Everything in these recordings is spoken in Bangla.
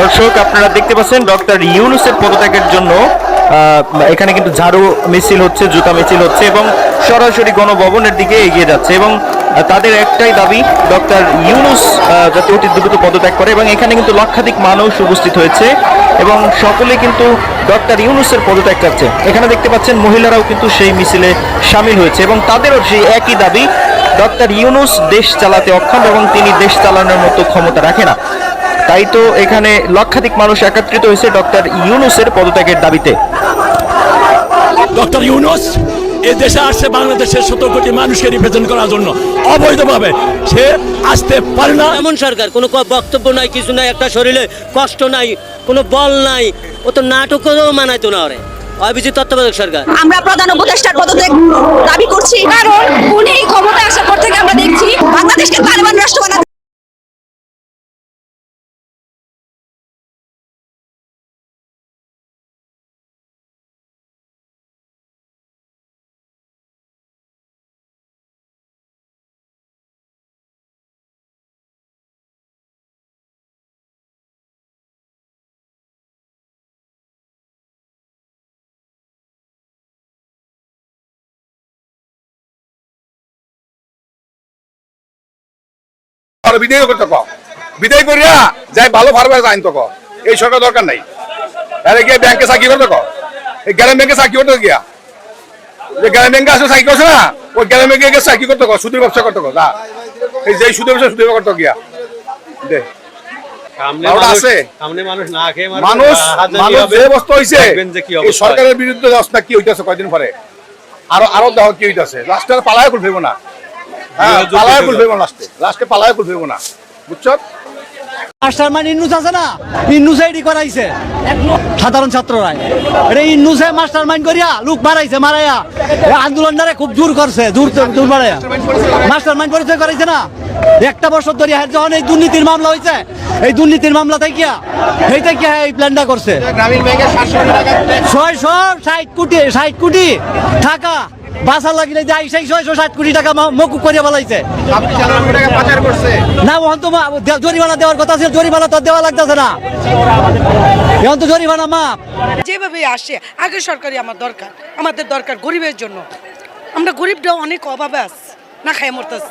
দর্শক, আপনারা দেখতে পাচ্ছেন ডক্টর ইউনুসের পদত্যাগের জন্য এখানে কিন্তু ঝাড়ু মিছিল হচ্ছে, জুতা মিছিল হচ্ছে এবং সরাসরি গণভবনের দিকে এগিয়ে যাচ্ছে এবং তাদের একটাই দাবি ডক্টর ইউনুস যাতে অতি দ্রুত পদত্যাগ করে এবং এখানে কিন্তু লক্ষাধিক মানুষ উপস্থিত হয়েছে এবং সকলে কিন্তু ডক্টর ইউনুসের পদত্যাগ চাচ্ছে। এখানে দেখতে পাচ্ছেন মহিলারাও কিন্তু সেই মিছিলে সামিল হয়েছে এবং তাদেরও সেই একই দাবি, ডক্টর ইউনুস দেশ চালাতে অক্ষম এবং তিনি দেশ চালানোর মতো ক্ষমতা রাখে না। তাই তো এখানে লক্ষাধিক মানুষ একত্রিত হয়েছে ডক্টর ইউনুসের পদত্যাগের দাবিতে। ডক্টর ইউনুস এ দেশে আসছে বাংলাদেশের সতেরো কোটি মানুষকে রিপ্রেজেন্ট করার জন্য। অবৈধভাবে সে আসতে পারে না। এমন সরকার কোনো বক্তব্য নাই কিছু নাই একটা শরীরে কষ্ট নাই কোনো বল নাই ও তো নাটকও মানাইতো না ওরে। অভিজিৎ তত্ত্বাবধায়ক সরকার। আমরা প্রধান উপদেষ্টার পদত্যাগ দাবি করছি। কারণ উনি ক্ষমতায় আসার পর থেকে আমরা দেখছি বাংলাদেশকে তালেবান রাষ্ট্র আর বিদায় করতে কও। বিদায় করিয়া যাই ভালো ফার্মার আইন তো এই সরকার দরকার নাই। আরে গিয়ে ব্যাংকে চাকরি করতে কও। এই গ্রাম ব্যাংকে চাকরি করতে গিয়া। যে গ্রাম ব্যাংকে আসলে চাকরি করছে না ওই গ্রাম ব্যাংকে গিয়ে চাকরি করতে কও সুদের ব্যবসা করতে যা। এই যে সুদের ব্যবসা সুদের করতে গিয়া। দে। কি সরকারের বিরুদ্ধে কি হইতাছে কয়দিন পরে? আরও আরও দেখো কি হইতাছে। লাস্টে পালায় ফেরবো না। হ্যাঁ পালায় কুল হইল। লাস্টে লাস্টে পালায় কুল ফেরবো না। বুঝছ? মাস্টার মাইন্ড ইন্নুস আছে না? ইন্নুসে এডি করাইছে। সাধারণ ছাত্ররা এটা ইন্নুসে মাস্টার মাইন্ড করিয়া লোক মারাইছে মারাইয়া। এই আন্দোলনটারে খুব দূর করছে দূর দূর মারাইয়া মাস্টার মাইন্ড পরিচয় করাইছে না? একটা বছর ধরে হ্যাঁ যখন এই দুর্নীতির মামলা হয়েছে এই দুর্নীতির মামলা থেকে এই থেকে এই প্ল্যানটা করছে। ছয়শো ষাট কোটি ষাট কোটি টাকা বাসা লাগিলে ছয়শো ষাট কোটি টাকা মকুব করিয়া বলাইছে না ওখান তো জরিমানা দেওয়ার কথা ছিল জরিমানা তো দেওয়া লাগতেছে না। এখন তো জরিমানা মাপ যেভাবে আসে আগে সরকারি আমার দরকার আমাদের দরকার গরিবের জন্য। আমরা গরিবটা অনেক অভাবে আছি না খাই মরতেছি।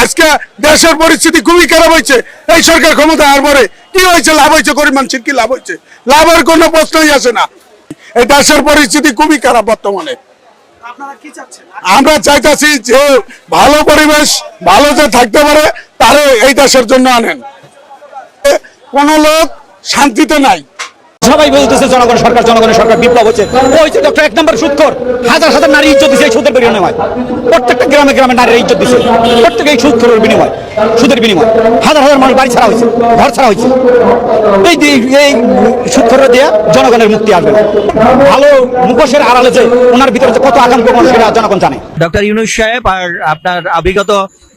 আজকে দেশের পরিস্থিতি খুবই খারাপ হয়েছে। এই সরকার ক্ষমতা আর পরে কি হয়েছে? লাভ হয়েছে গরিব মানুষের কি লাভ হয়েছে? লাভের কোনো প্রশ্নই আসে না। এই দেশের পরিস্থিতি খুবই খারাপ বর্তমানে। আমরা চাইতেছি যে ভালো পরিবেশ, ভালো যে থাকতে পারে, তারে এই দেশের জন্য আনেন। কোন লোক শান্তিতে নাই। সবাই বলতেছে, জনগণ সরকার, জনগণের সরকার বিপ্লব হচ্ছে। ওই যে ডক্টর এক নম্বর সুৎখর। হাজার হাজার নারী ইজ্জত দিছে এই সুদের বিনিময়। প্রত্যেকটা গ্রামে গ্রামে নারীর ইজ্জত দিছে। প্রত্যেকে এই সুৎখরের বিনিময়, সুদের বিনিময়। হাজার হাজার মানুষ বাড়ি ছাড়া হয়েছে, ঘর ছাড়া হয়েছে। এই এই সুৎখর দিয়ে জনগণের মুক্তি আসবে। ভালো মুখোশের আড়ালে যে ওনার ভিতরে কত আকাঙ্ক্ষ সেটা জনগণ জানে। ডক্টর ইউনুস সাহেব আর আপনার বিগত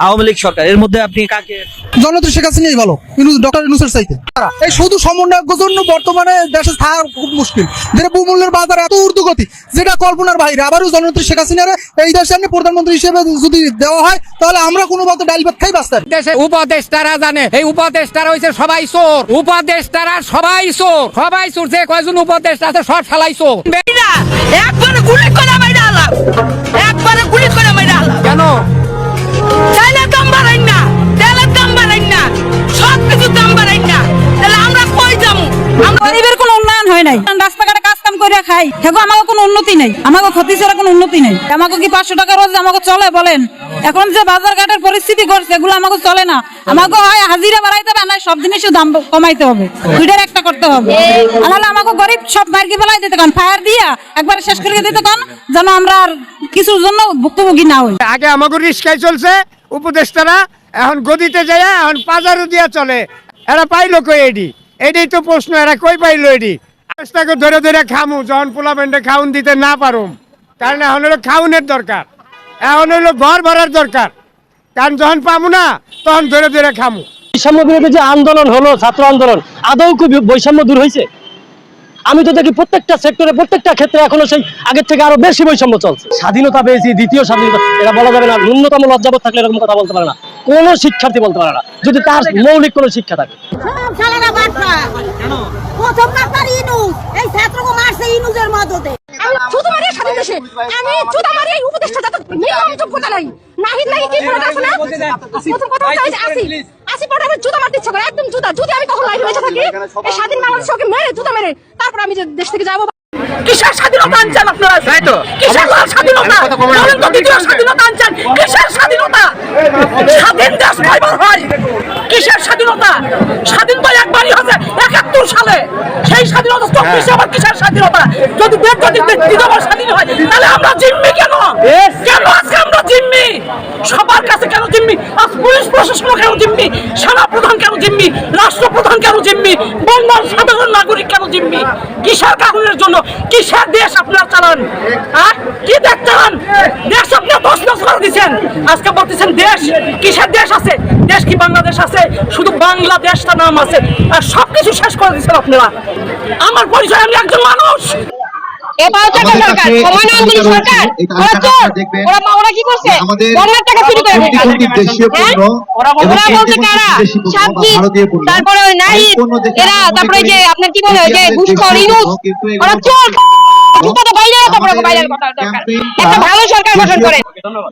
আওয়ামী লীগ সরকার এর মধ্যে আপনি কাকে? জনতা শেখ হাসিনাই ভালো ডক্টর চাইতে। এই শুধু সমন্বয়ের জন্য বর্তমানে দেশে থাকা খুব মুশকিল। বাজার এত ঊর্ধ্বগতি যেটা কল্পনার বাইরে। আবারও জননেত্রী শেখ হাসিনার এই দেশে আপনি প্রধানমন্ত্রী হিসেবে যদি দেওয়া হয় তাহলে আমরা কোনো মতো ডাইল ভাত খাই বাঁচতে দেশে উপদেষ্টারা জানে এই উপদেষ্টারা হইছে সবাই চোর। উপদেষ্টারা সবাই চোর সবাই চোর যে কয়জন উপদেষ্টা আছে সব শালাই চোর। একবারে গুলি করে উন্নতি নেই। আমাকে ক্ষতি ছাড়া কোনো উন্নতি নেই। আমাকে কি পাঁচশো টাকা রোজ আমাকে চলে বলেন? এখন যে বাজার ঘাটের পরিস্থিতি করছে এগুলো আমাকে চলে না। আমাকে হয় হাজিরা বাড়াইতে হবে না সব জিনিসের দাম কমাইতে হবে। দুইটার একটা করতে হবে। আর আমাকে গরিব সব মার্কি বেলায় দিতে কান ফায়ার দিয়া একবারে শেষ করে দিতে কান যেন আমরা আর কিছুর জন্য ভুক্তভোগী না হই। আগে আমাকে রিস্কায় চলছে, উপদেষ্টারা এখন গদিতে যায় এখন পাজারও দিয়া চলে। এরা পাইলো কই এডি? এটাই তো প্রশ্ন, এরা কই পাইলো এডি? ধরে ধরে খামু যখন পোলা প্যান্টে খাউন দিতে না পারুম। কারণ এখন হলো খাউনের দরকার। এখন হলো ঘর ভরার দরকার। কারণ যখন পামু না তখন ধরে ধরে খামু। বৈষম্য বিরোধী যে আন্দোলন হলো ছাত্র আন্দোলন আদৌ কি বৈষম্য দূর হয়েছে? আমি তো দেখি প্রত্যেকটা সেক্টরে প্রত্যেকটা ক্ষেত্রে এখনও সেই আগের থেকে আরও বেশি বৈষম্য চলছে। স্বাধীনতা পেয়েছি দ্বিতীয় স্বাধীনতা এটা বলা যাবে না। ন্যূনতম লজ্জাবোধ থাকলে এরকম কথা বলতে পারে না। কোনো শিক্ষার্থী বলতে পারে না। যদি তার মৌলিক কোনো শিক্ষা থাকে। প্রথম ডাক্তার ইনুস। এই ছাত্রকে মারছে ইনুসের মদতে। আমি চুদা মারি স্বাধীন দেশে আমি চুদা মারি এই উপদেশটা যাতে মিনিমাম যোগ্যতা নাই। নাহিদ নাহি কি করে আছে না? প্রথম কথা হচ্ছে আসি আসি পরে আমি জুতা মারতে ইচ্ছা করে একদম জুতা। যদি আমি তখন লাইফে বেঁচে থাকি এই স্বাধীন বাংলাদেশ ওকে মেরে জুতা মেরে তারপর আমি যে দেশ থেকে যাব। কিসের স্বাধীনতা আনছেন আপনারা? তাই তো। কিসের স্বাধীনতা? বলেন তো দ্বিতীয় স্বাধীনতা আনছেন। কিসের স্বাধীনতা? স্বাধীন দেশ কয়বার হয়। কিসের স্বাধীনতা? স্বাধীন তো সালে সেই স্বাধীনতা চব্বিশে আবার কিসের স্বাধীনতা? যদি দেশ যদি দ্বিতীয়বার স্বাধীন হয় তাহলে আমরা জিম্মি কেন? কেন আজকে আমরা জিম্মি? সবার কাছে কেন জিম্মি? আজ পুলিশ প্রশাসন কেন জিম্মি? সেনা প্রধান কেন জিম্মি? রাষ্ট্রপ্রধান কেন জিম্মি? বাংলার সাধারণ নাগরিক কেন জিম্মি? কিসের কারণের জন্য? কিসের দেশ আপনারা চালান? আর কি দেশ চালান দেশ দশ দশ করে দিচ্ছেন। আজকে বলতেছেন দেশ, কিসের দেশ আছে? দেশ কি বাংলাদেশ আছে? শুধু বাংলাদেশটা নাম আছে। আর সবকিছু শেষ করে দিচ্ছেন আপনারা। আমার পরিচয় আমি একজন মানুষ। এবার টাকা সরকার সময় সরকার? ওরা চোর? ওরা ওরা কি করছে? গণের টাকা চুরি করে হ্যাঁ? ওরা কারা? তারপরে ওই নাহিদ এরা তারপরে যে আপনার কি বলে যে ঘুষখোর ইনুস ওরা চোর? বাইরে তারপরে বাইরের কথা দরকার। একটা ভালো সরকার গঠন করে।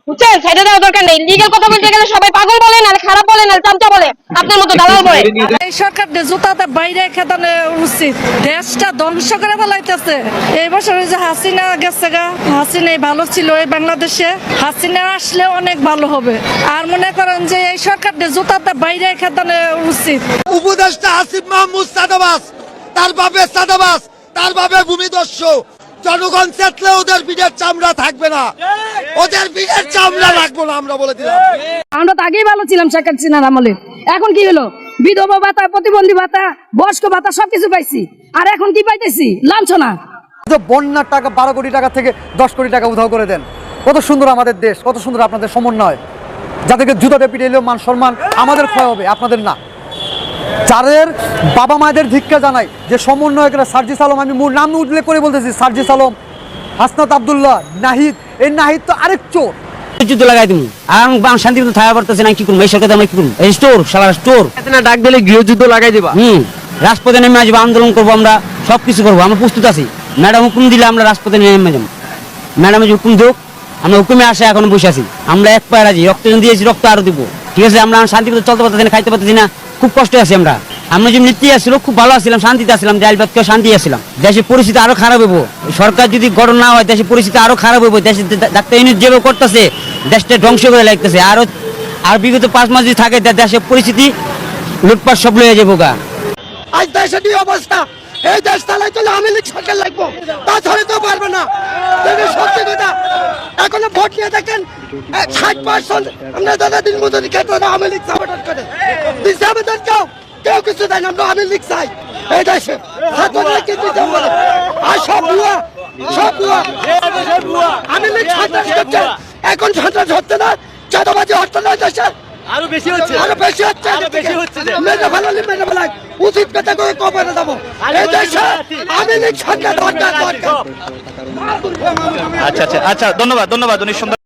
বুঝছেন? সেটা দেওয়া দরকার নেই। লিগেল কথা বলতে গেলে সবাই পাগল বলে না খারাপ বলে না চামচা বলে। আপনার মতো দালাল বলে। এই সরকার জুতাতে বাইরে খেতানো উচিত দেশটা ধ্বংস করে ফেলাইতেছে। এই বছর যে হাসিনা গেছে গা। হাসিনাই ভালো ছিল এই বাংলাদেশে। হাসিনা আসলে অনেক ভালো হবে। আর মনে করেন যে এই সরকার জুতাতে বাইরে খেতানো উচিত। উপদেষ্টা আসিফ মাহমুদ সাদাবাস তার বাপে সাদাবাস তার বাপে ভূমিদস্যু। জনগণ চেতলে ওদের বিডের চামড়া থাকবে না। ওদের বিডের চামড়া রাখব না আমরা বলে দিলাম। আমরা তো আগেই ভালো ছিলাম শেখ হাসিনার আমলে। এখন কি হলো? বিধবা ভাতা প্রতিবন্ধী ভাতা বয়স্ক ভাতা সবকিছু পাইছি। আর এখন কি পাইতেছি? লাঞ্ছনা। বন্যার টাকা বারো কোটি টাকা থেকে দশ কোটি টাকা উধাও করে দেন। কত সুন্দর আমাদের দেশ কত সুন্দর আপনাদের সমন্বয়। যাদেরকে জুতাতে পিটে এলেও মান সম্মান আমাদের ক্ষয় হবে আপনাদের না। যাদের বাবা মায়েদের ধিক্কা জানাই যে সমন্বয়করা সার্জিস আলম আমি মূল নাম উল্লেখ করে বলতেছি সার্জিস আলম হাসনাত আবদুল্লাহ নাহিদ এই নাহিদ তো আরেক চোর। যুদ্ধ লাগাই তুমি আর আমি শান্তি মতো থাকা পারতেছি না কি করব? এই সরকার আমরা কি করব? এই স্টোর সারা স্টোর ডাক দিলে গৃহযুদ্ধ লাগাই দিবা। হুম রাজপথে নেমে আসব আন্দোলন করব আমরা সব কিছু করব। আমরা প্রস্তুত আছি। ম্যাডাম হুকুম দিলে আমরা রাজপথে নেমে যাব। ম্যাডাম হুকুম আমরা হুকুমে আসে এখন বসে আছি। আমরা এক পায়ে রাজি রক্ত দিয়েছি রক্ত আরও দিব। ঠিক আছে আমরা শান্তি মতো চলতে পারতেছি না খাইতে পারতেছি না। খুব কষ্টে আছি আমরা। আমরা যে নীতি আসছিল খুব ভালো আসছিলাম শান্তিতে আসছিলাম জালবাদ কেউ শান্তি আসছিলাম দেশের পরিস্থিতি আরও খারাপ হইব। সরকার যদি গঠন না হয়, দেশের পরিস্থিতি আরও খারাপ হইব। দেশের ডাক্তার ইউনিট যেভাবে করতেছে, দেশটা ধ্বংস করে লাগতেছে। আরও আর বিগত পাঁচ মাস যদি থাকে দেশের পরিস্থিতি লুটপাট সব লয়ে যাব গা আজ দেশের অবস্থা? এই দেশ চালাই চলে আমি লীগ সরকার লাগবো। তাছাড়া তো পারবে না। সত্যি কথা, এখনও ভোট নিয়ে দেখেন ষাট পার্সেন্ট আমরা দাদা দিন মতো ক্ষেত্রে আমি লীগ সাপোর্ট করে। দিচ্ছে আবেদন কেউ কেউ কিছু দেয় আমরা আমি লীগ চাই। এই দেশে আর সব ভুয়া সব ভুয়া। আমি লীগ সন্ত্রাস এখন সন্ত্রাস হচ্ছে না চাঁদাবাজি হচ্ছে না দেশে আরও বেশি হচ্ছে। আরও বেশি হচ্ছে। আরও বেশি হচ্ছে। মেরে মেরে উচিত কথা করে কবরে দেবো। এই দেশে আমি লিখ সরকার দরকার দরকার। আচ্ছা আচ্ছা। আচ্ছা ধন্যবাদ ধন্যবাদ অনেক সুন্দর